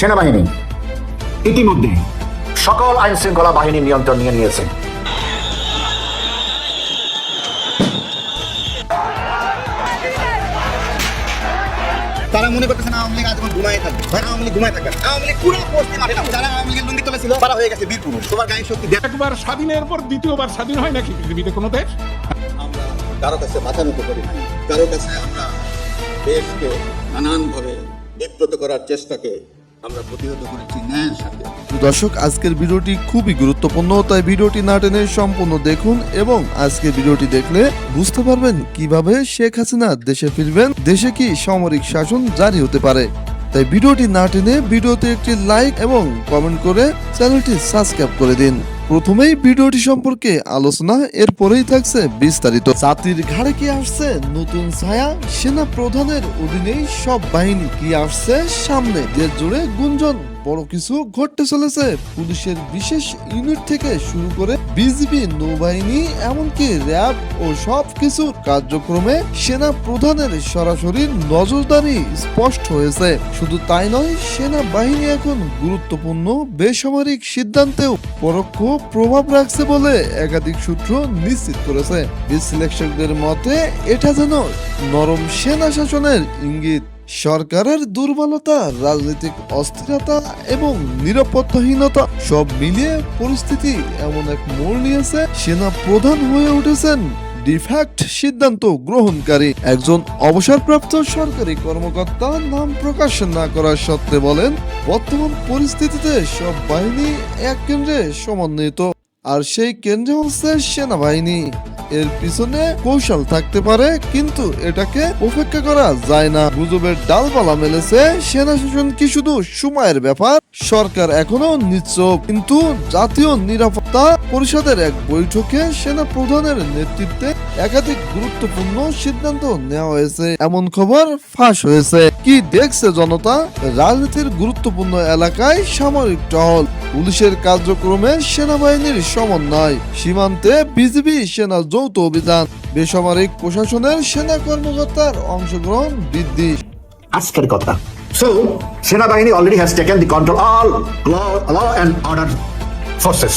সেনাবাহিনী। ইতিমধ্যে। সকল আইন শৃঙ্খলা বাহিনী নিয়ন্ত্রণ নিয়ে নিয়েছে। তারা মনে করতেছে না আওয়ামী লীগ আজীবন ঘুমাই থাকবে। ভাই আওয়ামী লীগ ঘুমাই থাকবে আওয়ামী লীগ পুরো পোস্টে মাঠে নামবে। যারা আওয়ামী লীগের লুঙ্গি তুলেছিল তারা হয়ে গেছে বীর পুরুষ। তোমার গায়ে শক্তি দেখ একবার স্বাধীনের পর দ্বিতীয়বার স্বাধীন হয় নাকি পৃথিবীতে কোনো দেশ? আমরা কারও কাছে মাথা নত করি না কারও কাছে আমরা দেশকে নানানভাবে বিব্রত করার চেষ্টাকে আমরা করেছি। ন্যায়ের সাথে দর্শক, আজকের ভিডিওটি খুবই গুরুত্বপূর্ণ, তাই ভিডিওটি না টেনে সম্পূর্ণ দেখুন এবং আজকের ভিডিওটি দেখলে বুঝতে পারবেন কীভাবে শেখ হাসিনা দেশে ফিরবেন, দেশে কি সামরিক শাসন জারি হতে পারে। তাই ভিডিওটি না টেনে ভিডিওতে একটি লাইক এবং কমেন্ট করে চ্যানেলটি সাবস্ক্রাইব করে দিন। প্রথমেই ভিডিওটি সম্পর্কে আলোচনা, এরপরেই থাকছে বিস্তারিত। জাতির ঘাড়ে কি আসছে? নতুন ছায়া? সেনা প্রধানের অধীনেই সব বাহিনী কি আসছে? সামনে দেশ জুড়ে গুঞ্জন। বড় কিছু ঘটতে চলেছে। পুলিশের বিশেষ ইউনিট থেকে শুরু করে বিজিবি নৌবাহিনী, এমনকি র্যাব ও সব কিছুর কার্যক্রমে সেনা প্রধানের সরাসরি নজরদারি স্পষ্ট হয়েছে। শুধু তাই নয় সেনা বাহিনী এখন গুরুত্বপূর্ণ বেসামরিক সিদ্ধান্তেও পরোক্ষ প্রভাব রাখছে বলে একাধিক সূত্র নিশ্চিত করেছে। বিশ্লেষকদের মতে, এটা যেন নরম সেনা শাসনের ইঙ্গিত। সরকারের দুর্বলতা, রাজনৈতিক অস্থিরতা এবং নিরাপত্তাহীনতা সব মিলিয়ে পরিস্থিতি এমন এক মোড় নিয়েছে। সেনা প্রধান হয়ে উঠেছেন ডিফ্যাক্ট সিদ্ধান্ত গ্রহণকারী। একজন অবসরপ্রাপ্ত সরকারি কর্মকর্তা নাম প্রকাশ না করার সত্ত্বে বলেন, বর্তমান পরিস্থিতিতে সব বাহিনী এক কেন্দ্রে সমন্বিত, আর সেই কেন্দ্রে হচ্ছে সেনাবাহিনী। এর পিছনে কৌশল থাকতে পারে, কিন্তু এটাকে উপেক্ষা করা যায় না। গুজবের ডালপালা মেলেছে সেনা শাসন কি শুধু সময়ের ব্যাপার? সরকার এখনও নিশ্চুপ কিন্তু জাতীয় নিরাপত্তা পরিষদের এক বৈঠকে সেনা প্রধানের নেতৃত্বে একাধিক গুরুত্বপূর্ণ সিদ্ধান্ত নেওয়া হয়েছে। এমন খবর ফাঁস হয়েছে। কি দেখছে জনতা? রাজনীতির গুরুত্বপূর্ণ এলাকায় সামরিক টহল, পুলিশের কার্যক্রমে সেনাবাহিনীর সমন্বয়, সীমান্তে বিজিবি সেনা যৌথ অভিযান, বেসামরিক প্রশাসনের সেনা কর্মকর্তার অংশগ্রহণ বৃদ্ধি। আজকের কথা। সো সেনাবাহিনী already has taken the control all law and order forces